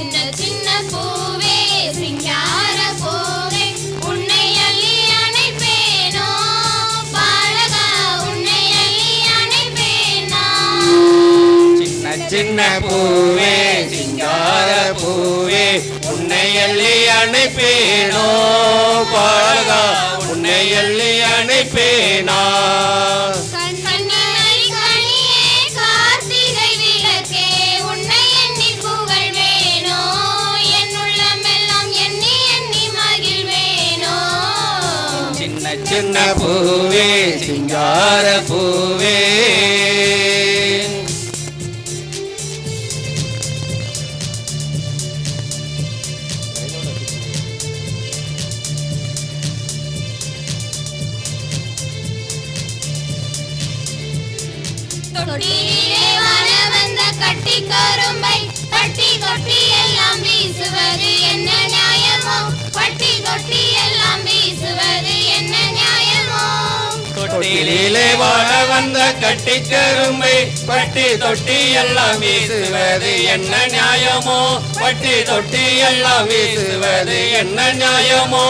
சின்ன சின்ன பூவே சிங்கார பூவே உன்னை அள்ளி அணைப்பேனோ? பாலகா உன்னை அள்ளி அணைப்பேனா? அணைப்பேனா? சின்ன பூவே? சிங்கார பூவே. தொட்டிலே வர வந்த கட்டி கரும்பை தொட்டிலே வாழ வந்த கட்டி கரும்பை பட்டி தொட்டி எல்லாம் வீசுவது என்ன நியாயமோ? பட்டி தொட்டி எல்லாம் வீசுவது என்ன நியாயமோ?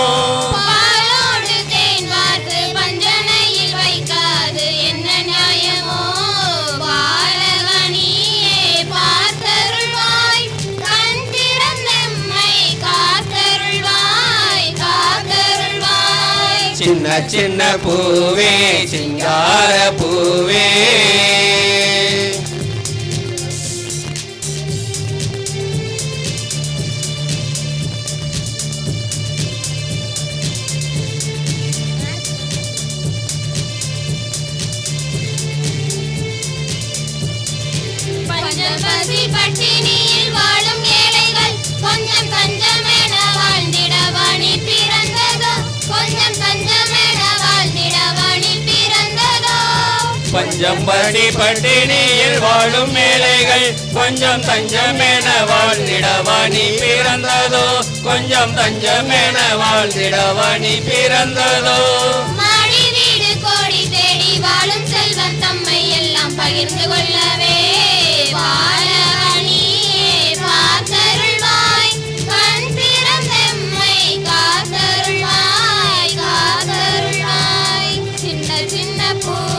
சின்ன சின்ன பூவே சிங்கார பூவே. பஞ்சம்படி பட்டினியில் வாழும் மேலைகள் கொஞ்சம் தஞ்சமென வாழ்ந்திடவாணி பிறந்ததோ? கொஞ்சம் தஞ்சமென வாழ்ந்திடவாணி பிறந்ததோ? வீடு கோடி தேடி வாழும் செல்வம் தம்மை எல்லாம் பகிர்ந்து கொள்ளவே. வாழவனியே சின்ன சின்ன பூவே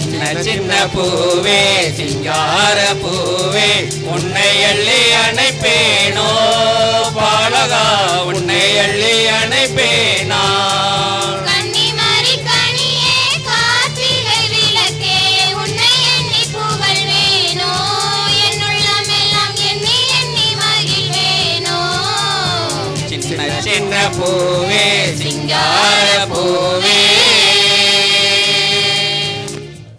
சின்ன சின்ன பூவே சிங்கார பூவே உன்னை அள்ளி அணைப்பேனோ? பாலகா உன்னை அள்ளி அணைப்பேனா? சின்ன சின்ன பூவே